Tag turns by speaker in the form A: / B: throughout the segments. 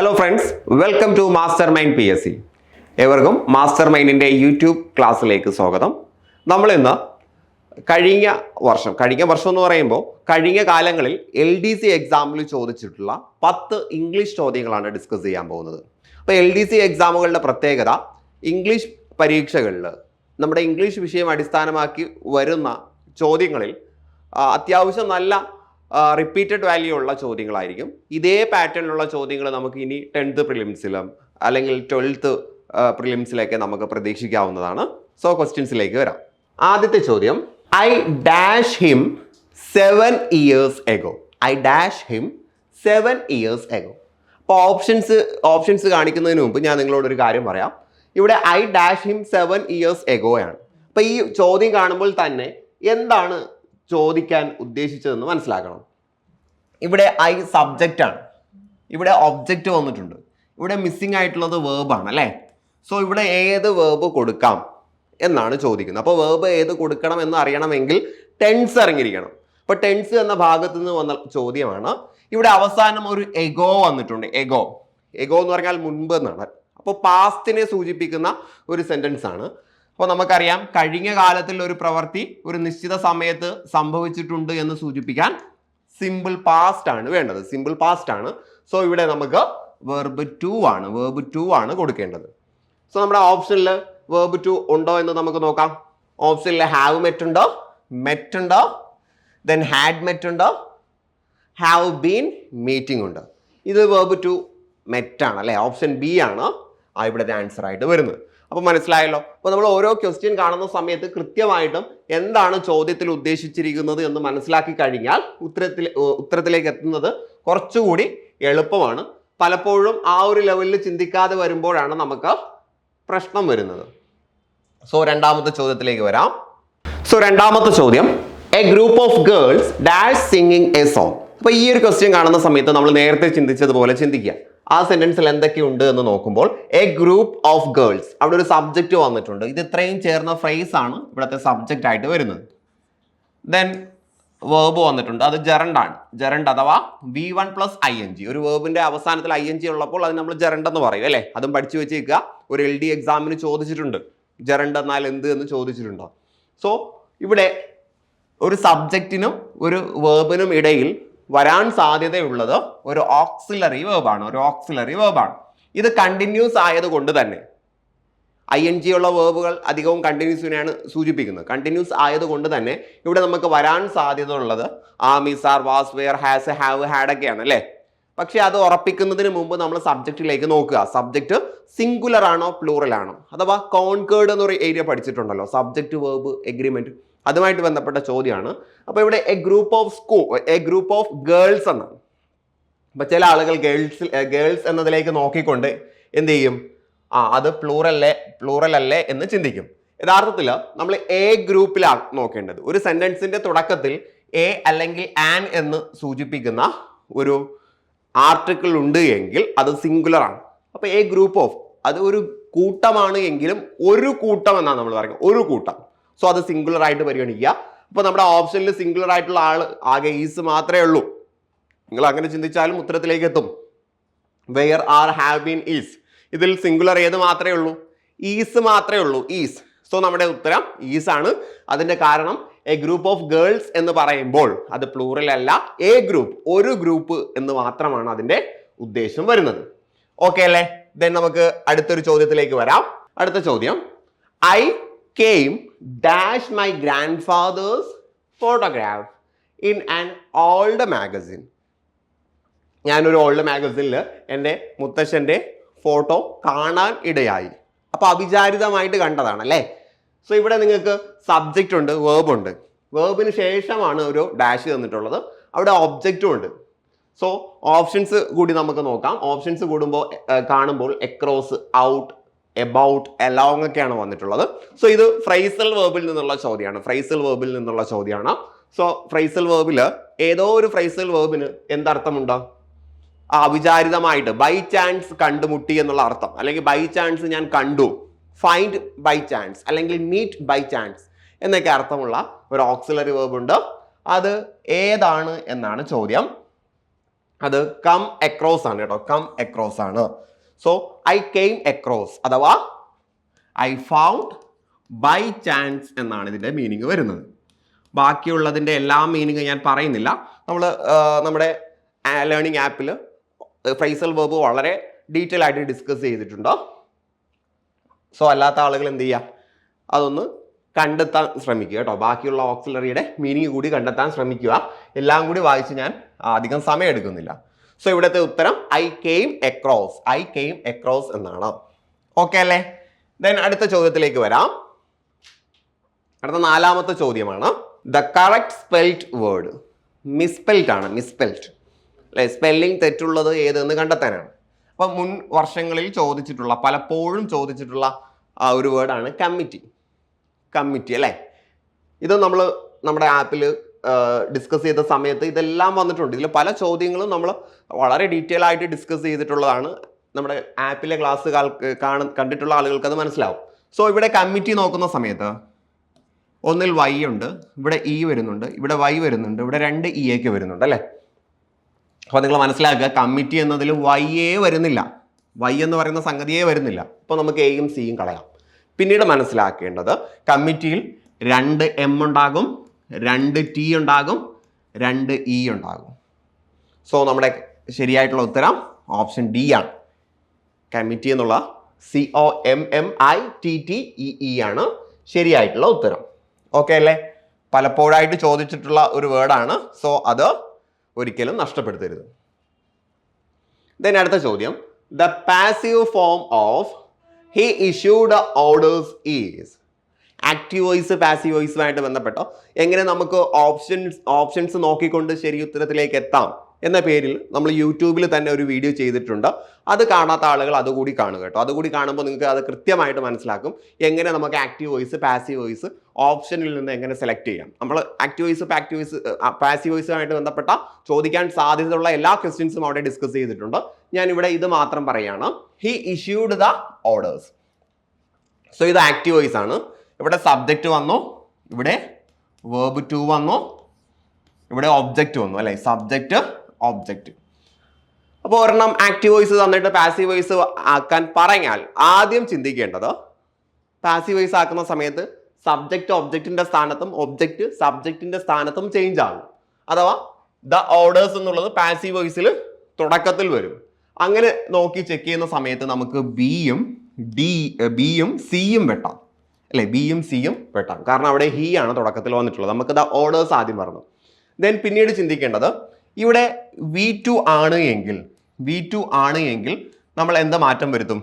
A: Hello friends welcome to master mind P S C ഏവർക്കും master മൈൻഡിന്റെ YouTube ക്ലാസ്സിലേക്ക് സ്വാഗതം. നമ്മൾ ഇന്ന് കഴിഞ്ഞ വർഷം കഴിഞ്ഞ വർഷം എന്ന് പറയുമ്പോൾ കഴിഞ്ഞ കാലങ്ങളിൽ എൽ ഡി സി എക്സാമിൽ ചോദിച്ചിട്ടുള്ള പത്ത് ഇംഗ്ലീഷ് ചോദ്യങ്ങളാണ് ഡിസ്കസ് ചെയ്യാൻ പോകുന്നത്. അപ്പോൾ എൽ ഡി സി എക്സാമുകളുടെ പ്രത്യേകത ഇംഗ്ലീഷ് പരീക്ഷകളിൽ നമ്മുടെ ഇംഗ്ലീഷ് വിഷയം അടിസ്ഥാനമാക്കി വരുന്ന ചോദ്യങ്ങളിൽ അത്യാവശ്യം നല്ല റിപ്പീറ്റഡ് വാല്യൂ ഉള്ള ചോദ്യങ്ങളായിരിക്കും. ഇതേ പാറ്റേണിലുള്ള ചോദ്യങ്ങൾ നമുക്ക് ഇനി ടെൻത്ത് പ്രിലിംസിലും അല്ലെങ്കിൽ ട്വൽത്ത് പ്രിലിംസിലൊക്കെ നമുക്ക് പ്രതീക്ഷിക്കാവുന്നതാണ്. സോ ക്വസ്റ്റ്യൻസിലേക്ക് വരാം. ആദ്യത്തെ ചോദ്യം. I dash him seven years ago I dash him seven years ago അപ്പോൾ ഓപ്ഷൻസ് ഓപ്ഷൻസ് കാണിക്കുന്നതിന് മുമ്പ് ഞാൻ നിങ്ങളോടൊരു കാര്യം പറയാം. ഇവിടെ I dash him seven years ago ആണ് അപ്പോൾ ഈ ചോദ്യം കാണുമ്പോൾ തന്നെ എന്താണ് ചോദിക്കാൻ ഉദ്ദേശിച്ചതെന്ന് മനസ്സിലാക്കണം. ഇവിടെ ഐ സബ്ജക്റ്റ് ആണ്. ഇവിടെ ഒബ്ജക്റ്റ് വന്നിട്ടുണ്ട്. ഇവിടെ മിസ്സിംഗ് ആയിട്ടുള്ളത് വേർബ് ആണ് അല്ലേ? സോ ഇവിടെ ഏത് വേർബ് കൊടുക്കാം എന്നാണ് ചോദിക്കുന്നത്. അപ്പോൾ വേർബ് ഏത് കൊടുക്കണം എന്ന് അറിയണമെങ്കിൽ ടെൻസ് അറിഞ്ഞിരിക്കണം. അപ്പോൾ ടെൻസ് എന്ന ഭാഗത്ത് നിന്ന് വന്ന ചോദ്യമാണ്. ഇവിടെ അവസാനം ഒരു എഗോ വന്നിട്ടുണ്ട് എഗോ എഗോ എന്ന് പറഞ്ഞാൽ മുൻപ് എന്നാണ് അപ്പോൾ പാസ്റ്റിനെ സൂചിപ്പിക്കുന്ന ഒരു സെന്റൻസ് ആണ്. അപ്പോൾ നമുക്കറിയാം കഴിഞ്ഞ കാലത്തിൽ ഒരു പ്രവൃത്തി ഒരു നിശ്ചിത സമയത്ത് സംഭവിച്ചിട്ടുണ്ട് എന്ന് സൂചിപ്പിക്കാൻ സിമ്പിൾ പാസ്റ്റ് ആണ് വേണ്ടത്. സിമ്പിൾ പാസ്റ്റ് ആണ്. സോ ഇവിടെ നമുക്ക് വെർബ് ടു ആണ്. വേർബ് ടു ആണ് കൊടുക്കേണ്ടത്. സോ നമ്മുടെ ഓപ്ഷനിൽ വേർബ് ടു ഉണ്ടോ എന്ന് നമുക്ക് നോക്കാം. ഓപ്ഷനിൽ ഹാവ് മെറ്റ് ഉണ്ടോ? മെറ്റ് ഉണ്ടോ? ദെൻ ഹാഡ് മെറ്റ് ഉണ്ടോ? ഹാവ് ബീൻ മീറ്റിംഗ് ഉണ്ട്. ഇത് വേർബ് ടു മെറ്റ് ആണ് അല്ലേ? ഓപ്ഷൻ ബി ആണ്. ആ ഇവിടുത്തെ ആൻസർ ആയിട്ട് വരുന്നത്. അപ്പോൾ മനസ്സിലായല്ലോ? അപ്പോൾ നമ്മൾ ഓരോ ക്വസ്റ്റ്യൻ കാണുന്ന സമയത്ത് കൃത്യമായിട്ടും എന്താണ് ചോദ്യത്തിൽ ഉദ്ദേശിച്ചിരിക്കുന്നത് എന്ന് മനസ്സിലാക്കി കഴിഞ്ഞാൽ ഉത്തരത്തിൽ ഉത്തരത്തിലേക്ക് എത്തുന്നത് കുറച്ചുകൂടി എളുപ്പമാണ്. പലപ്പോഴും ആ ഒരു ലെവലിൽ ചിന്തിക്കാതെ വരുമ്പോഴാണ് നമുക്ക് പ്രശ്നം വരുന്നത്. സോ രണ്ടാമത്തെ ചോദ്യത്തിലേക്ക് വരാം. സോ രണ്ടാമത്തെ ചോദ്യം. A group of girls dash singing a song അപ്പോൾ ഈ ഒരു ക്വസ്റ്റ്യൻ കാണുന്ന സമയത്ത് നമ്മൾ നേരത്തെ ചിന്തിച്ചതുപോലെ ചിന്തിക്കുക. ആ സെന്റൻസിൽ എന്തൊക്കെയുണ്ട് എന്ന് നോക്കുമ്പോൾ എ ഗ്രൂപ്പ് ഓഫ് ഗേൾസ് അവിടെ ഒരു സബ്ജക്റ്റ് വന്നിട്ടുണ്ട്. ഇത് ഇത്രയും ചേർന്ന ഫ്രേസ് ആണ് ഇവിടുത്തെ സബ്ജക്റ്റ് ആയിട്ട് വരുന്നത്. ദെൻ വേർബ് വന്നിട്ടുണ്ട്. അത് ജെറണ്ട് ആണ്. ജെറണ്ട് അഥവാ V one plus I N G ഒരു വേർബിന്റെ അവസാനത്തിൽ ഐ എൻ ജി ഉള്ളപ്പോൾ അത് നമ്മൾ ജെറണ്ട് എന്ന് പറയും അല്ലേ? അതും പഠിച്ചു വെച്ചേക്കുക. ഒരു എൽ ഡി എക്സാമിന് ചോദിച്ചിട്ടുണ്ട്. ജെറണ്ട് എന്നാൽ എന്ത് എന്ന് ചോദിച്ചിട്ടുണ്ടോ? സോ ഇവിടെ ഒരു സബ്ജക്റ്റിനും ഒരു വേർബിനും ഇടയിൽ വരാൻ സാധ്യതയുള്ളത് ഒരു ഓക്സിലറി വേർബാണ് ഒരു ഓക്സിലറി വേർബാണ് ഇത് കണ്ടിന്യൂസ് ആയതുകൊണ്ട് തന്നെ. ഐ എൻ ജി ഉള്ള വേർബുകൾ അധികവും കണ്ടിന്യൂസിനെയാണ് സൂചിപ്പിക്കുന്നത്. കണ്ടിന്യൂസ് ആയതുകൊണ്ട് തന്നെ ഇവിടെ നമുക്ക് വരാൻ സാധ്യത ഉള്ളത് ആ is are was were has have had ഒക്കെയാണ് അല്ലേ? പക്ഷേ അത് ഉറപ്പിക്കുന്നതിന് മുമ്പ് നമ്മൾ സബ്ജക്റ്റിലേക്ക് നോക്കുക. സബ്ജക്റ്റ് സിംഗുലർ ആണോ പ്ലൂറൽ ആണോ? അഥവാ കോൺകേർഡ് എന്നൊരു ഏരിയ പഠിച്ചിട്ടുണ്ടല്ലോ. സബ്ജക്റ്റ് വേർബ് എഗ്രിമെന്റ് അതുമായിട്ട് ബന്ധപ്പെട്ട ചോദ്യമാണ്. അപ്പോൾ ഇവിടെ a group of school a group of girls എന്നാണ് അപ്പൊ ചില ആളുകൾ ഗേൾസ് ഗേൾസ് എന്നതിലേക്ക് നോക്കിക്കൊണ്ട് എന്ത് ചെയ്യും? ആ അത് പ്ലൂറല്ലേ പ്ലൂറൽ അല്ലേ എന്ന് ചിന്തിക്കും. യഥാർത്ഥത്തിൽ നമ്മൾ എ ഗ്രൂപ്പിലാണ് നോക്കേണ്ടത്. ഒരു സെന്റൻസിന്റെ തുടക്കത്തിൽ എ അല്ലെങ്കിൽ ആൻ എന്ന് സൂചിപ്പിക്കുന്ന ഒരു ആർട്ടിക്കിൾ ഉണ്ട് എങ്കിൽ അത് സിംഗുലർ ആണ്. അപ്പൊ എ ഗ്രൂപ്പ് ഓഫ് അത് ഒരു കൂട്ടമാണ് എങ്കിലും ഒരു കൂട്ടം എന്നാണ് നമ്മൾ പറയുന്നത്. ഒരു കൂട്ടം. സോ അത് സിംഗുലർ ആയിട്ട് പരിഗണിക്കുക. അപ്പോൾ നമ്മുടെ ഓപ്ഷനിൽ സിംഗുലർ ആയിട്ടുള്ള ആൾ ആകെ ഈസ് മാത്രമേ ഉള്ളൂ. നിങ്ങൾ അങ്ങനെ ചിന്തിച്ചാലും ഉത്തരത്തിലേക്ക് എത്തും. Were are have been is ഇതിൽ സിംഗുലർ ഏത് മാത്രമേ ഉള്ളൂ? ഈസ് മാത്രമേ ഉള്ളൂ. ഈസ് സോ നമ്മുടെ ഉത്തരം ഈസ് ആണ്. അതിന്റെ കാരണം എ ഗ്രൂപ്പ് ഓഫ് ഗേൾസ് എന്ന് പറയുമ്പോൾ അത് പ്ലൂറൽ അല്ല എ ഗ്രൂപ്പ് ഒരു ഗ്രൂപ്പ് എന്ന് മാത്രമാണ് അതിന്റെ ഉദ്ദേശം വരുന്നത്. ഓക്കെ അല്ലേ? ദെൻ നമുക്ക് അടുത്തൊരു ചോദ്യത്തിലേക്ക് വരാം. അടുത്ത ചോദ്യം. I came dash my grandfather's photograph in an old magazine. ഞാനൊരു ഓൾഡ് മാഗസിനിൽ എന്റെ മുത്തശ്ശന്റെ ഫോട്ടോ കാണാൻ ഇടയായി. അപ്പോൾ അവിചാരിതമായിട്ട് കണ്ടതാണ് അല്ലേ സോ ഇവിടെ നിങ്ങൾക്ക് സബ്ജക്റ്റ് ഉണ്ട് വേബ് ഉണ്ട്. വേബിന് ശേഷമാണ് ഒരു ഡാഷ് തന്നിട്ടുള്ളത്. അവിടെ ഒബ്ജക്റ്റും ഉണ്ട്. സോ ഓപ്ഷൻസ് കൂടി നമുക്ക് നോക്കാം. ഓപ്ഷൻസ് കൂടുമ്പോൾ കാണുമ്പോൾ എക്രോസ് ഔട്ട് എബൌട്ട് എലോങ് ഒക്കെയാണ് വന്നിട്ടുള്ളത്. സോ ഇത് ഫ്രൈസൽ വേർബിൽ നിന്നുള്ള ചോദ്യമാണ്. ഫ്രൈസൽ വേർബിൽ നിന്നുള്ള ചോദ്യമാണ്. സോ ഫ്രൈസൽ വേർബിൽ ഏതോ ഒരു ഫ്രൈസൽ വേർബിന് എന്തർത്ഥമുണ്ട്? അവിചാരിതമായിട്ട് ബൈ ചാൻസ് കണ്ടുമുട്ടി എന്നുള്ള അർത്ഥം. അല്ലെങ്കിൽ ബൈ ചാൻസ് ഞാൻ കണ്ടു. ഫൈൻഡ് ബൈ ചാൻസ് അല്ലെങ്കിൽ മീറ്റ് ബൈ ചാൻസ് എന്നൊക്കെ അർത്ഥമുള്ള ഒരു ഓക്സിലറി വേർബ് ഉണ്ട്. അത് ഏതാണ് എന്നാണ് ചോദ്യം. അത് കം അക്രോസ് ആണ് കേട്ടോ. കം അക്രോസ് ആണ്. സോ ഐ കെയിം അക്രോസ് അഥവാ ഐ ഫൗണ്ട് ബൈ ചാൻസ് എന്നാണ് ഇതിന്റെ മീനിങ് വരുന്നത്. ബാക്കിയുള്ളതിന്റെ എല്ലാ മീനിങ് ഞാൻ പറയുന്നില്ല. നമ്മൾ നമ്മുടെ ലേണിംഗ് ആപ്പിൽ ഫ്രൈസൽ വേബ് വളരെ ഡീറ്റെയിൽ ആയിട്ട് ഡിസ്കസ് ചെയ്തിട്ടുണ്ട്? സോ അല്ലാത്ത ആളുകൾ എന്ത് ചെയ്യുക അതൊന്ന് കണ്ടെത്താൻ ശ്രമിക്കുക കേട്ടോ. ബാക്കിയുള്ള ഓക്സിലറിയുടെ മീനിങ് കൂടി കണ്ടെത്താൻ ശ്രമിക്കുക. എല്ലാം കൂടി വായിച്ച് ഞാൻ അധികം സമയം എടുക്കുന്നില്ല. സോ ഇവിടുത്തെ ഉത്തരം I came across I came across എന്നാണ്. ഓക്കെ അല്ലേ? ദെൻ അടുത്ത ചോദ്യത്തിലേക്ക് വരാം. അടുത്ത നാലാമത്തെ ചോദ്യമാണ്. The correct spelt word misspelt ആണ് മിസ്പെൽറ്റ് അല്ലെ? സ്പെല്ലിംഗ് തെറ്റുള്ളത് ഏതെന്ന് കണ്ടെത്താനാണ്. അപ്പം മുൻ വർഷങ്ങളിൽ ചോദിച്ചിട്ടുള്ള പലപ്പോഴും ചോദിച്ചിട്ടുള്ള ഒരു വേർഡാണ് കമ്മിറ്റി കമ്മിറ്റി അല്ലേ? ഇത് നമ്മൾ നമ്മുടെ ആപ്പിൽ ഡിസ്കസ് ചെയ്ത സമയത്ത് ഇതെല്ലാം വന്നിട്ടുണ്ട്. ഇതിൽ പല ചോദ്യങ്ങളും നമ്മൾ വളരെ ഡീറ്റെയിൽ ആയിട്ട് ഡിസ്കസ് ചെയ്തിട്ടുള്ളതാണ്. നമ്മുടെ ആപ്പിലെ ക്ലാസ് കാണ കണ്ടിട്ടുള്ള ആളുകൾക്ക് അത് മനസ്സിലാവും. സോ ഇവിടെ കമ്മിറ്റി നോക്കുന്ന സമയത്ത് ഒന്നിൽ വൈ ഉണ്ട് ഇവിടെ ഇ വരുന്നുണ്ട് ഇവിടെ വൈ വരുന്നുണ്ട് ഇവിടെ രണ്ട് ഇ എക്ക് വരുന്നുണ്ട് അല്ലേ? അപ്പോൾ നിങ്ങൾ മനസ്സിലാക്കുക കമ്മിറ്റി എന്നതിൽ വൈ എ വരുന്നില്ല. വൈ എന്ന് പറയുന്ന സംഗതിയേ വരുന്നില്ല. അപ്പോൾ നമുക്ക് എയും സിയും കളയാം. പിന്നീട് മനസ്സിലാക്കേണ്ടത് കമ്മിറ്റിയിൽ രണ്ട് എം ഉണ്ടാകും രണ്ട് ടി ഉണ്ടാകും രണ്ട് ഇ ഉണ്ടാകും. സോ നമ്മുടെ ശരിയായിട്ടുള്ള ഉത്തരം ഓപ്ഷൻ ഡി ആണ്. കമ്മിറ്റി എന്നുള്ള C O M M I T T E E ആണ് ശരിയായിട്ടുള്ള ഉത്തരം. ഓക്കെ അല്ലേ? പലപ്പോഴായിട്ട് ചോദിച്ചിട്ടുള്ള ഒരു വേർഡാണ് സോ അത് ഒരിക്കലും നഷ്ടപ്പെടുത്തരുത്. ദെൻ അടുത്ത ചോദ്യം. The passive form of he issued orders is active voice passive വോയിസുമായിട്ട് ബന്ധപ്പെട്ടോ? എങ്ങനെ നമുക്ക് ഓപ്ഷൻസ് ഓപ്ഷൻസ് നോക്കിക്കൊണ്ട് ശരി ഉത്തരത്തിലേക്ക് എത്താം എന്ന പേരിൽ നമ്മൾ യൂട്യൂബിൽ തന്നെ ഒരു വീഡിയോ ചെയ്തിട്ടുണ്ട്. അത് കാണാത്ത ആളുകൾ അതുകൂടി കാണുക കേട്ടോ. അതുകൂടി കാണുമ്പോൾ നിങ്ങൾക്ക് അത് കൃത്യമായിട്ട് മനസ്സിലാക്കും. എങ്ങനെ നമുക്ക് ആക്റ്റീവ് വോയിസ് പാസീവ് വോയിസ് ഓപ്ഷനിൽ നിന്ന് എങ്ങനെ സെലക്ട് ചെയ്യാം. നമ്മൾ active voice active voice passive വോയിസുമായിട്ട് ബന്ധപ്പെട്ട ചോദിക്കാൻ സാധ്യതയുള്ള എല്ലാ ക്വസ്റ്റ്യൻസും അവിടെ ഡിസ്കസ് ചെയ്തിട്ടുണ്ട്. ഞാൻ ഇവിടെ ഇത് മാത്രം പറയുകയാണ് he issued the orders so ഇത് ആക്റ്റീവ് വോയിസ് ആണ്. ഇവിടെ സബ്ജക്റ്റ് വന്നു ഇവിടെ വേർബ് ടു വന്നു ഇവിടെ ഒബ്ജക്റ്റ് വന്നു അല്ലേ? സബ്ജക്റ്റ് ഒബ്ജക്റ്റ് അപ്പോൾ ഒരെണ്ണം ആക്റ്റീവ് വോയിസ് തന്നിട്ട് പാസീവ് വോയിസ് ആക്കാൻ പറഞ്ഞാൽ ആദ്യം ചിന്തിക്കേണ്ടത് പാസീവ് വോയിസ് ആക്കുന്ന സമയത്ത് സബ്ജക്റ്റ് ഒബ്ജക്റ്റിന്റെ സ്ഥാനത്തും ഒബ്ജക്റ്റ് സബ്ജക്റ്റിന്റെ സ്ഥാനത്തും ചേഞ്ച് ആകും. അഥവാ ദ ഓർഡേഴ്സ് എന്നുള്ളത് പാസീവ് വോയിസിൽ തുടക്കത്തിൽ വരും. അങ്ങനെ നോക്കി ചെക്ക് ചെയ്യുന്ന സമയത്ത് നമുക്ക് ബിയും ഡി ബിയും സിയും വെട്ടാം. അല്ലേ? ബിയും സിയും പെട്ടാം. കാരണം അവിടെ ഹീ ആണ് തുടക്കത്തിൽ വന്നിട്ടുള്ളത്. നമുക്ക് ദ ഓർഡേഴ്സ് ആദ്യം പറഞ്ഞു. ദെൻ പിന്നീട് ചിന്തിക്കേണ്ടത് ഇവിടെ വി ടു ആണ് എങ്കിൽ വി ടു ആണ് എങ്കിൽ നമ്മൾ എന്ത് മാറ്റം വരുത്തും?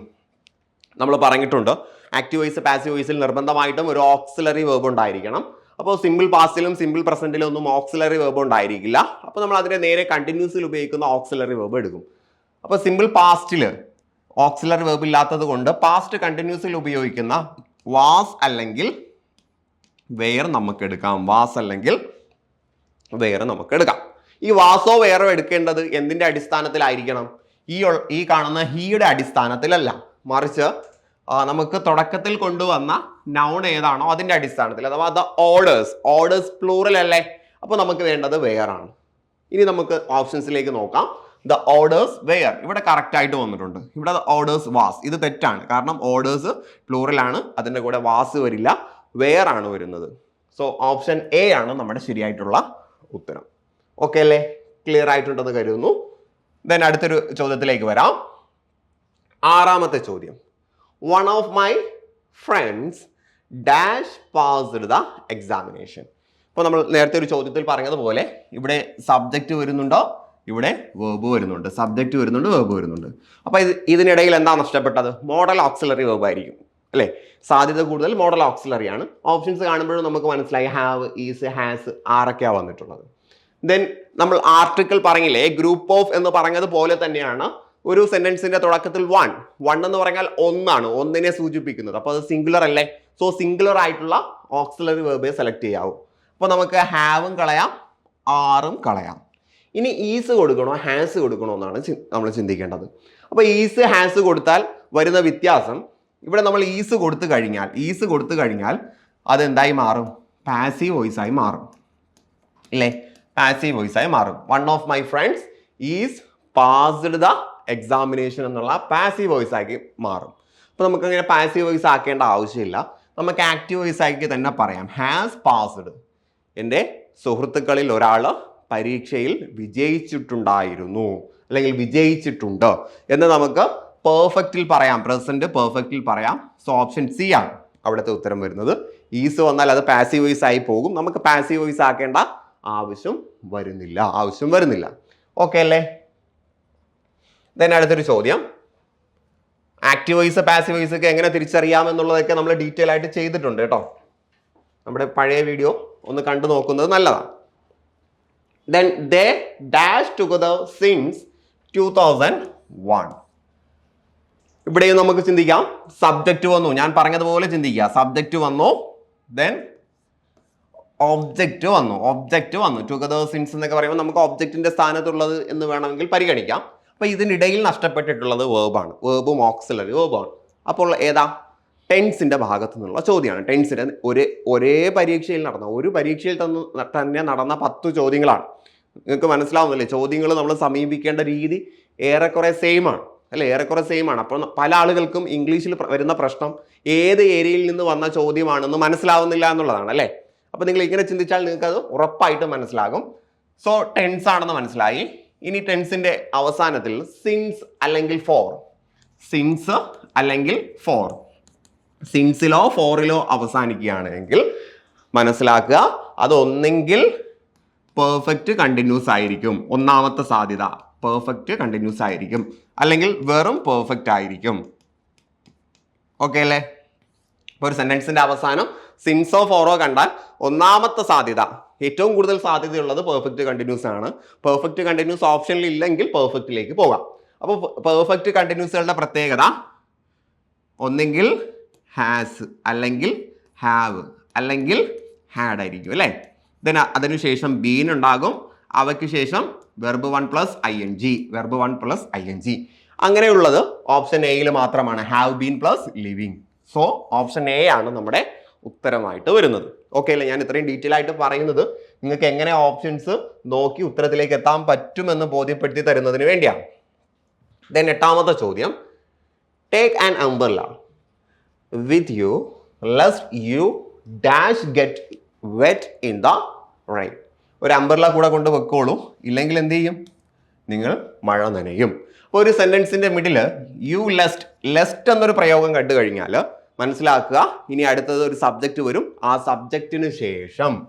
A: നമ്മൾ പറഞ്ഞിട്ടുണ്ട് ആക്റ്റീവ് വോയിസ് പാസീവ് വോയിസിൽ നിർബന്ധമായിട്ടും ഒരു ഓക്സിലറി വേർബ് ഉണ്ടായിരിക്കണം. അപ്പോൾ സിമ്പിൾ പാസ്റ്റിലും സിമ്പിൾ പ്രസന്റിലും ഒന്നും ഓക്സിലറി വേർബ് ഉണ്ടായിരിക്കില്ല. അപ്പോൾ നമ്മൾ അതിനെ നേരെ കണ്ടിന്യൂസിൽ ഉപയോഗിക്കുന്ന ഓക്സിലറി വേർബ് എടുക്കും. അപ്പോൾ സിമ്പിൾ പാസ്റ്റിൽ ഓക്സിലറി വേർബ് ഇല്ലാത്തത് കൊണ്ട് പാസ്റ്റ് കണ്ടിന്യൂസിൽ ഉപയോഗിക്കുന്ന വാസ് അല്ലെങ്കിൽ വെയർ നമുക്ക് എടുക്കാം വാസ് അല്ലെങ്കിൽ വെയർ നമുക്ക് എടുക്കാം ഈ വാസോ വെയറോ എടുക്കേണ്ടത് എന്തിന്റെ അടിസ്ഥാനത്തിലായിരിക്കണം? ഈ ഈ കാണുന്ന ഹീയുടെ അടിസ്ഥാനത്തിലല്ല. മറിച്ച് നമുക്ക് തുടക്കത്തിൽ കൊണ്ടുവന്ന നൗൺ ഏതാണോ അതിന്റെ അടിസ്ഥാനത്തിൽ അഥവാ ദ ഓർഡേഴ്സ് ഓർഡേഴ്സ് പ്ലൂറൽ അല്ലേ? അപ്പോൾ നമുക്ക് വേണ്ടത് വെയർ ആണ് ഇനി നമുക്ക് ഓപ്ഷൻസിലേക്ക് നോക്കാം. ദ ഓർഡേഴ്സ് വെയർ ഇവിടെ കറക്റ്റ് ആയിട്ട് വന്നിട്ടുണ്ട്. ഇവിടെ ഓർഡേഴ്സ് വാസ് ഇത് തെറ്റാണ്. കാരണം ഓർഡേഴ്സ് പ്ലൂറലാണ് അതിന്റെ കൂടെ വാസ് വരില്ല. വെയർ ആണ് വരുന്നത്. സോ ഓപ്ഷൻ എ ആണ് നമ്മുടെ ശരിയായിട്ടുള്ള ഉത്തരം. ഓക്കെ അല്ലേ? ക്ലിയർ ആയിട്ടുണ്ടെന്ന് കരുതുന്നു. ദെൻ അടുത്തൊരു ചോദ്യത്തിലേക്ക് വരാം. ആറാമത്തെ ചോദ്യം. One of my friends dash passed the examination ഇപ്പോൾ നമ്മൾ നേരത്തെ ഒരു ചോദ്യത്തിൽ പറഞ്ഞതുപോലെ ഇവിടെ സബ്ജക്റ്റ് വരുന്നുണ്ടോ? ഇവിടെ വേബ് വരുന്നുണ്ട്. സബ്ജക്റ്റ് വരുന്നുണ്ട് വേബ് വരുന്നുണ്ട്. അപ്പോൾ ഇത് ഇതിനിടയിൽ എന്താ നഷ്ടപ്പെട്ടത്? മോഡൽ ഓക്സിലറി വേബ് ആയിരിക്കും. അല്ലേ? സാധ്യത കൂടുതൽ മോഡൽ ഓക്സിലറി ആണ്. ഓപ്ഷൻസ് കാണുമ്പോഴും നമുക്ക് മനസ്സിലായി ഹാവ് ഈസ് ഹാസ് ആറൊക്കെയാണ് വന്നിട്ടുള്ളത്. ദെൻ നമ്മൾ ആർട്ടിക്കിൾ പറഞ്ഞില്ലേ? ഗ്രൂപ്പ് ഓഫ് എന്ന് പറഞ്ഞതുപോലെ തന്നെയാണ് ഒരു സെന്റൻസിന്റെ തുടക്കത്തിൽ വൺ വൺ എന്ന് പറഞ്ഞാൽ ഒന്നാണ്. ഒന്നിനെ സൂചിപ്പിക്കുന്നത്. അപ്പോൾ അത് സിംഗുലർ അല്ലേ? സോ സിംഗുലർ ആയിട്ടുള്ള ഓക്സിലറി വേർബേ സെലക്ട് ചെയ്യാവൂ. അപ്പോൾ നമുക്ക് ഹാവും കളയാം ആറും കളയാം. ഇനി ഈസ് കൊടുക്കണോ ഹാസ് കൊടുക്കണോ എന്നാണ് നമ്മൾ ചിന്തിക്കേണ്ടത്. അപ്പോൾ ഈസ് ഹാസ് കൊടുത്താൽ വരുന്ന വ്യത്യാസം ഇവിടെ നമ്മൾ ഈസ് കൊടുത്തു കഴിഞ്ഞാൽ ഈസ് കൊടുത്തു കഴിഞ്ഞാൽ അതെന്തായി മാറും? പാസീവ് വോയിസ് ആയി മാറും. ഇല്ലേ? പാസീവ് വോയിസ് ആയി മാറും. One of my friends is passed the examination എന്നുള്ള പാസീവ് വോയിസ് ആക്കി മാറും. അപ്പോൾ നമുക്ക് അങ്ങനെ പാസീവ് വോയിസ് ആക്കേണ്ട ആവശ്യമില്ല. നമുക്ക് ആക്റ്റീവ് വോയിസ് ആക്കി തന്നെ പറയാം. ഹാസ് പാസ്ഡ് എന്റെ സുഹൃത്തുക്കളിൽ ഒരാൾ പരീക്ഷയിൽ വിജയിച്ചിട്ടുണ്ടായിരുന്നു. അല്ലെങ്കിൽ വിജയിച്ചിട്ടുണ്ട്. എന്ന് നമുക്ക് പെർഫെക്റ്റിൽ പറയാം. പ്രസന്റ് പെർഫെക്റ്റിൽ പറയാം. സോ ഓപ്ഷൻ സി ആണ് അവിടുത്തെ ഉത്തരം വരുന്നത്. ഈസ് വന്നാൽ അത് പാസീവ് വോയിസ് ആയി പോകും. നമുക്ക് പാസീവ് വോയിസ് ആക്കേണ്ട ആവശ്യം വരുന്നില്ല. ആവശ്യം വരുന്നില്ല. ഓക്കെ അല്ലേ? ദെൻ അടുത്തൊരു ചോദ്യം. ആക്റ്റീവ് വോയിസ് പാസീവ് വോയിസ് ഒക്കെ എങ്ങനെ തിരിച്ചറിയാം എന്നുള്ളതൊക്കെ നമ്മൾ ഡീറ്റെയിൽ ആയിട്ട് ചെയ്തിട്ടുണ്ട് കേട്ടോ. നമ്മുടെ പഴയ വീഡിയോ ഒന്ന് കണ്ടു നോക്കുന്നത് നല്ലതാണ്. Dash together since two thousand one ഇവിടെയും നമുക്ക് ചിന്തിക്കാം. സബ്ജക്റ്റ് വന്നു. ഞാൻ പറഞ്ഞതുപോലെ ചിന്തിക്കുക. സബ്ജക്റ്റ് വന്നു. ദെൻ ഒബ്ജക്റ്റ് വന്നു. ഒബ്ജക്റ്റ് വന്നു. ടുഗദർ സിൻസ് എന്നൊക്കെ പറയുമ്പോൾ നമുക്ക് ഒബ്ജക്റ്റിന്റെ സ്ഥാനത്തുള്ളത് എന്ന് വേണമെങ്കിൽ പരിഗണിക്കാം. അപ്പൊ ഇതിനിടയിൽ നഷ്ടപ്പെട്ടിട്ടുള്ളത് വേർബാണ് വേർബും ഓക്സിലറി വേർബാണ് അപ്പോൾ ഏതാ? ടെൻസിന്റെ ഭാഗത്തു നിന്നുള്ള ചോദ്യമാണ്. ടെൻസിന്റെ ഒരേ ഒരേ പരീക്ഷയിൽ നടന്ന ഒരു പരീക്ഷയിൽ തന്നു തന്നെ നടന്ന പത്ത് ചോദ്യങ്ങളാണ്. നിങ്ങൾക്ക് മനസ്സിലാവുന്നില്ലേ? ചോദ്യങ്ങൾ നമ്മൾ സമീപിക്കേണ്ട രീതി ഏറെക്കുറെ സെയിം ആണ്. അല്ലെ? ഏറെക്കുറെ സെയിം ആണ്. അപ്പോൾ പല ആളുകൾക്കും ഇംഗ്ലീഷിൽ വരുന്ന പ്രശ്നം ഏത് ഏരിയയിൽ നിന്ന് വന്ന ചോദ്യമാണെന്ന് മനസ്സിലാവുന്നില്ല എന്നുള്ളതാണ് അല്ലേ? അപ്പോൾ നിങ്ങൾ ഇങ്ങനെ ചിന്തിച്ചാൽ നിങ്ങൾക്ക് അത് ഉറപ്പായിട്ട് മനസ്സിലാകും. സോ ടെൻസ് ആണെന്ന് മനസ്സിലായി. ഇനി ടെൻസിന്റെ അവസാനത്തിൽ സിൻസ് അല്ലെങ്കിൽ ഫോർ സിൻസ് അല്ലെങ്കിൽ ഫോർ സിൻസിലോ ഫോറിലോ അവസാനിക്കുകയാണെങ്കിൽ മനസ്സിലാക്കുക. അത് ഒന്നെങ്കിൽ പെർഫെക്റ്റ് കണ്ടിന്യൂസ് ആയിരിക്കും. ഒന്നാമത്തെ സാധ്യത പെർഫെക്റ്റ് കണ്ടിന്യൂസ് ആയിരിക്കും. അല്ലെങ്കിൽ വെറും പെർഫെക്റ്റ് ആയിരിക്കും. ഓക്കെ അല്ലേ? ഒരു സെന്റൻസിന്റെ അവസാനം സിൻസ് സിൻസോ ഫോറോ കണ്ടാൽ ഒന്നാമത്തെ സാധ്യത. ഏറ്റവും കൂടുതൽ സാധ്യതയുള്ളത് പെർഫെക്റ്റ് കണ്ടിന്യൂസ് ആണ്. പെർഫെക്റ്റ് കണ്ടിന്യൂസ് ഓപ്ഷനിൽ ഇല്ലെങ്കിൽ പെർഫെക്റ്റിലേക്ക് പോകാം. അപ്പോൾ പെർഫെക്റ്റ് കണ്ടിന്യൂസുകളുടെ പ്രത്യേകത ഒന്നെങ്കിൽ ഹാസ് അല്ലെങ്കിൽ ഹാവ് അല്ലെങ്കിൽ ഹാഡ് ആയിരിക്കും അല്ലേ? ദെൻ അതിനുശേഷം ബീൻ ഉണ്ടാകും. അവയ്ക്ക് ശേഷം verb one plus I N G verb one plus I N G അങ്ങനെയുള്ളത് ഓപ്ഷൻ എയിൽ മാത്രമാണ്. Have been plus living so option A ആണ് നമ്മുടെ ഉത്തരമായിട്ട് വരുന്നത്. ഓക്കെ അല്ലേ? ഞാൻ ഇത്രയും ഡീറ്റെയിൽ ആയിട്ട് പറയുന്നത് നിങ്ങൾക്ക് എങ്ങനെ ഓപ്ഷൻസ് നോക്കി ഉത്തരത്തിലേക്ക് എത്താൻ പറ്റുമെന്ന് ബോധ്യപ്പെടുത്തി തരുന്നതിന് വേണ്ടിയാണ് ദെൻ എട്ടാമത്തെ ചോദ്യം. Take an umbrella with you less you dash get wet in the rain. ഒരു അമ്പർല കൂടെ കൊണ്ട് വെക്കോളൂ. ഇല്ലെങ്കിൽ എന്ത് ചെയ്യും? നിങ്ങൾ മഴ നനയും. അപ്പോൾ ഒരു സെന്റൻസിന്റെ മിഡിൽ യു ലെസ്റ്റ് ലെസ്റ്റ് എന്നൊരു പ്രയോഗം കണ്ടു കഴിഞ്ഞാൽ മനസ്സിലാക്കുക. ഇനി അടുത്തത് ഒരു സബ്ജക്റ്റ് വരും. ആ സബ്ജക്റ്റിന് ശേഷം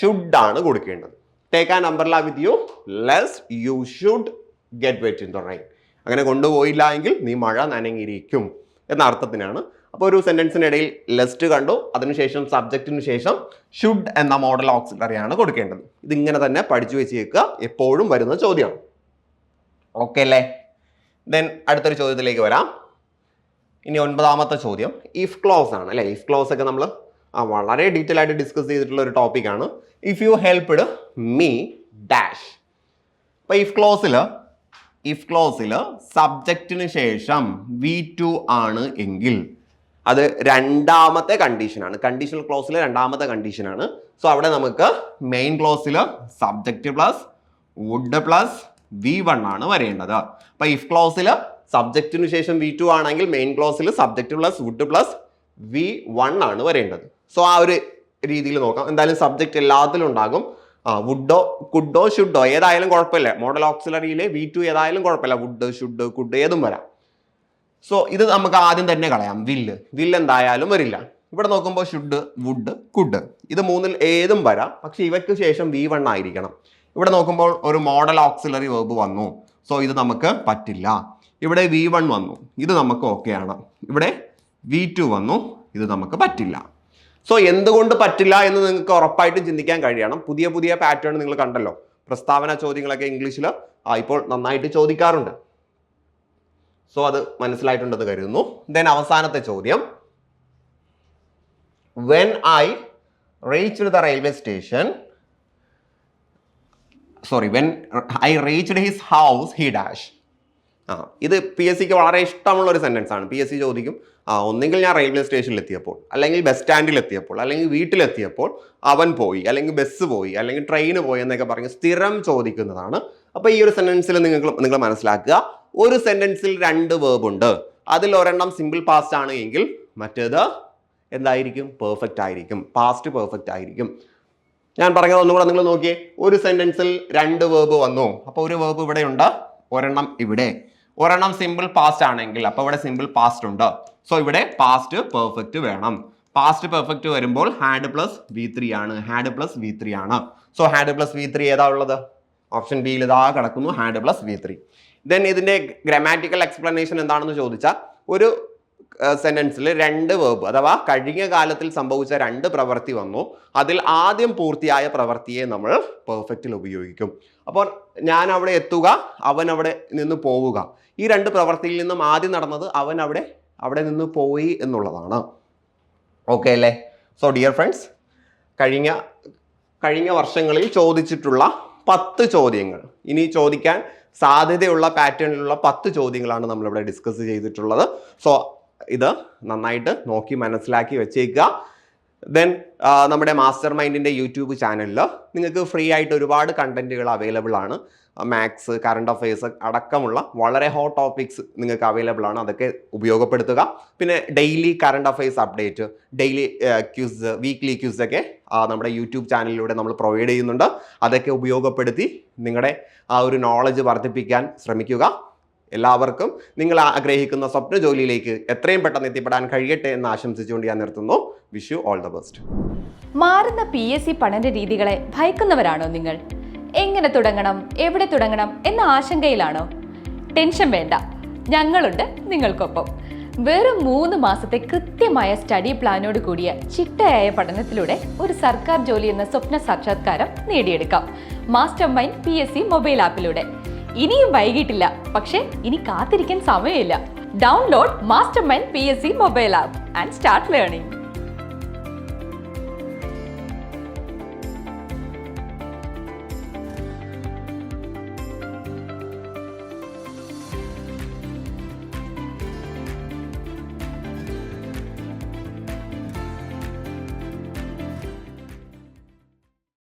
A: ഷുഡ് ആണ് കൊടുക്കേണ്ടത്. Take an umbrella with you less you should get wet in the rain അങ്ങനെ കൊണ്ടുപോയില്ല എങ്കിൽ നീ മഴ നനങ്ങിയിരിക്കും എന്ന അർത്ഥത്തിനാണ് അപ്പോൾ ഒരു സെന്റൻസിനിടയിൽ ലെസ്റ്റ് കണ്ടു. അതിനുശേഷം സബ്ജക്റ്റിന് ശേഷം ഷുഡ് എന്ന മോഡൽ ഓക്സിലറി ആണ് കൊടുക്കേണ്ടത്. ഇതിങ്ങനെ തന്നെ പഠിച്ചു വെച്ചേക്കുക എപ്പോഴും വരുന്ന ചോദ്യമാണ്. ഓക്കെ അല്ലേ? ദെൻ അടുത്തൊരു ചോദ്യത്തിലേക്ക് വരാം. ഇനി ഒൻപതാമത്തെ ചോദ്യം. ഇഫ് ക്ലോസ് ആണ്. അല്ലേ? ഇഫ് ക്ലോസ് ഒക്കെ നമ്മൾ വളരെ ഡീറ്റെയിൽ ആയിട്ട് ഡിസ്കസ് ചെയ്തിട്ടുള്ള ഒരു ടോപ്പിക്കാണ് if you helped me dash അപ്പോൾ ഇഫ് ക്ലോസിൽ ഇഫ് ക്ലോസിൽ സബ്ജക്റ്റിന് ശേഷം വി ടു ആണ് എങ്കിൽ അത് രണ്ടാമത്തെ കണ്ടീഷനാണ് കണ്ടീഷണൽ ക്ലോസിലെ രണ്ടാമത്തെ കണ്ടീഷനാണ് സോ അവിടെ നമുക്ക് main ക്ലോസിൽ subject plus would plus V one ആണ് വരേണ്ടത്. അപ്പോൾ ഇഫ് ക്ലോസിൽ സബ്ജക്റ്റിന് ശേഷം വി ടു ആണെങ്കിൽ main ക്ലോസിൽ subject plus would plus V one ആണ് വരേണ്ടത്. സോ ആ ഒരു രീതിയിൽ നോക്കാം. എന്തായാലും സബ്ജക്റ്റ് എല്ലാത്തിലും ഉണ്ടാകും. ആ വുഡോ കുഡോ ഷുഡോ ഏതായാലും കുഴപ്പമില്ല. മോഡൽ ഓക്സിലറിയിലെ വി ടു ഏതായാലും കുഴപ്പമില്ല. വുഡ് ഷുഡ് കുഡ് ഏതും വരാം. സോ ഇത് നമുക്ക് ആദ്യം തന്നെ കളയാം. വില്ല് വില്ല് എന്തായാലും വരില്ല. ഇവിടെ നോക്കുമ്പോൾ ഷുഡ് വുഡ് കുഡ് ഇത് മൂന്നിൽ ഏതും വരാം. പക്ഷെ ഇവയ്ക്ക് ശേഷം വി വൺ ആയിരിക്കണം. ഇവിടെ നോക്കുമ്പോൾ ഒരു മോഡൽ ഓക്സിലറി വേർബ് വന്നു. സോ ഇത് നമുക്ക് പറ്റില്ല. ഇവിടെ വി വൺ വന്നു. ഇത് നമുക്ക് ഓക്കെയാണ് ഇവിടെ വി ടു വന്നു. ഇത് നമുക്ക് പറ്റില്ല. സോ എന്തുകൊണ്ട് പറ്റില്ല എന്ന് നിങ്ങൾക്ക് ഉറപ്പായിട്ടും ചിന്തിക്കാൻ കഴിയണം. പുതിയ പുതിയ പാറ്റേൺ നിങ്ങൾ കണ്ടല്ലോ. പ്രസ്താവന ചോദ്യങ്ങളൊക്കെ ഇംഗ്ലീഷിൽ ഇപ്പോൾ നന്നായിട്ട് ചോദിക്കാറുണ്ട്. സോ അത് മനസ്സിലായിട്ടുണ്ടെന്ന് കരുതുന്നു. ദെൻ അവസാനത്തെ ചോദ്യം. When I reach the railway station sorry when I reached his house he dash ആ ഇത് പി എസ് സിക്ക് വളരെ ഇഷ്ടമുള്ള ഒരു സെന്റൻസ് ആണ്. പി എസ് സി ചോദിക്കും ആ ഒന്നുകിൽ ഞാൻ റെയിൽവേ സ്റ്റേഷനിൽ എത്തിയപ്പോൾ അല്ലെങ്കിൽ ബസ് സ്റ്റാൻഡിൽ എത്തിയപ്പോൾ അല്ലെങ്കിൽ വീട്ടിലെത്തിയപ്പോൾ അവൻ പോയി അല്ലെങ്കിൽ ബസ് പോയി അല്ലെങ്കിൽ ട്രെയിന് പോയി എന്നൊക്കെ പറഞ്ഞ് സ്ഥിരം ചോദിക്കുന്നതാണ്. അപ്പോൾ ഈ ഒരു സെന്റൻസിൽ നിങ്ങൾ നിങ്ങൾ മനസ്സിലാക്കുക. ഒരു സെന്റൻസിൽ രണ്ട് വേർബ് ഉണ്ട്. അതിൽ ഒരെണ്ണം സിമ്പിൾ പാസ്റ്റ് ആണ് എങ്കിൽ മറ്റേത് എന്തായിരിക്കും? പെർഫെക്റ്റ് ആയിരിക്കും. പാസ്റ്റ് പെർഫെക്റ്റ് ആയിരിക്കും. ഞാൻ പറഞ്ഞത് ഒന്നുകൂടെ നിങ്ങൾ നോക്കിയേ. ഒരു സെന്റൻസിൽ രണ്ട് വേർബ് വന്നു. അപ്പോൾ ഒരു വേർബ് ഇവിടെ ഉണ്ട് ഒരെണ്ണം ഇവിടെ. ഒരെണ്ണം സിമ്പിൾ പാസ്റ്റ് ആണെങ്കിൽ അപ്പോൾ ഇവിടെ സിമ്പിൾ പാസ്റ്റ് ഉണ്ട്. സോ ഇവിടെ പാസ്റ്റ് പെർഫെക്റ്റ് വേണം. പാസ്റ്റ് പെർഫെക്റ്റ് വരുമ്പോൾ ഹാഡ് പ്ലസ് വി ത്രീ ആണ്. ഹാഡ് പ്ലസ് വി ത്രീ ആണ്. So had plus V three ഏതാ ഉള്ളത്? ഓപ്ഷൻ ബിയിൽ ഇതാ കിടക്കുന്നു. Had plus V three then ഇതിന്റെ ഗ്രാമാറ്റിക്കൽ എക്സ്പ്ലനേഷൻ എന്താണെന്ന് ചോദിച്ചാൽ ഒരു സെന്റൻസിൽ രണ്ട് വേർബ് അഥവാ കഴിഞ്ഞ കാലത്തിൽ സംഭവിച്ച രണ്ട് പ്രവൃത്തി വന്നു. അതിൽ ആദ്യം പൂർത്തിയായ പ്രവൃത്തിയെ നമ്മൾ പെർഫെക്റ്റിൽ ഉപയോഗിക്കും. അപ്പോൾ ഞാൻ അവിടെ എത്തുക അവൻ അവിടെ നിന്ന് പോവുക. ഈ രണ്ട് പ്രവൃത്തിയിൽ നിന്നും ആദ്യം നടന്നത് അവൻ അവിടെ അവിടെ നിന്ന് പോയി എന്നുള്ളതാണ്. ഓക്കെ അല്ലേ? സോ ഡിയർ ഫ്രണ്ട്സ് കഴിഞ്ഞ കഴിഞ്ഞ വർഷങ്ങളിൽ ചോദിച്ചിട്ടുള്ള പത്ത് ചോദ്യങ്ങൾ. ഇനി ചോദിക്കാൻ സാധ്യതയുള്ള പാറ്റേണിലുള്ള പത്ത് ചോദ്യങ്ങളാണ് നമ്മളിവിടെ ഡിസ്കസ് ചെയ്തിട്ടുള്ളത്. സോ ഇത് നന്നായിട്ട് നോക്കി മനസ്സിലാക്കി വെച്ചേക്കുക. ദെൻ നമ്മുടെ മാസ്റ്റർ മൈൻഡിന്റെ യൂട്യൂബ് ചാനലിൽ നിങ്ങൾക്ക് ഫ്രീ ആയിട്ട് ഒരുപാട് കണ്ടന്റുകൾ അവൈലബിൾ ആണ്. മാത്സ് കറണ്ട് അഫയേഴ്സ് അടക്കമുള്ള വളരെ ഹോട്ട് ടോപ്പിക്സ് നിങ്ങൾക്ക് അവൈലബിൾ ആണ്. അതൊക്കെ ഉപയോഗപ്പെടുത്തുക. പിന്നെ daily current affairs update daily quiz weekly quiz ഒക്കെ നമ്മുടെ യൂട്യൂബ് ചാനലിലൂടെ നമ്മൾ പ്രൊവൈഡ് ചെയ്യുന്നുണ്ട്. അതൊക്കെ ഉപയോഗപ്പെടുത്തി നിങ്ങളുടെ ആ ഒരു നോളജ് വർദ്ധിപ്പിക്കാൻ ശ്രമിക്കുക. എല്ലാവർക്കും നിങ്ങൾ ആഗ്രഹിക്കുന്ന സ്വപ്ന ജോലിയിലേക്ക് എത്രയും പെട്ടെന്ന് എത്തിപ്പെടാൻ കഴിയട്ടെ എന്ന് ആശംസിച്ചുകൊണ്ട് ഞാൻ നിർത്തുന്നു. Wish you all the best
B: മാറുന്ന പി എസ് സി പഠന രീതികളെ ഭയക്കുന്നവരാണോ നിങ്ങൾ? എങ്ങനെ തുടങ്ങണം? എവിടെ തുടങ്ങണം? എന്ന ആശങ്കയിലാണോ? ടെൻഷൻ വേണ്ട. ഞങ്ങളുണ്ട് നിങ്ങൾക്കൊപ്പം. വെറും മൂന്ന് മാസത്തെ കൃത്യമായ സ്റ്റഡി പ്ലാനോട് കൂടിയ ചിട്ടയായ പഠനത്തിലൂടെ ഒരു സർക്കാർ ജോലി എന്ന സ്വപ്ന സാക്ഷാത്കാരം നേടിയെടുക്കാം. Master mind P S C mobile ആപ്പിലൂടെ. ഇനിയും വൈകിട്ടില്ല. പക്ഷേ ഇനി കാത്തിരിക്കാൻ സമയമില്ല. Download master mind P S C mobile app and start learning.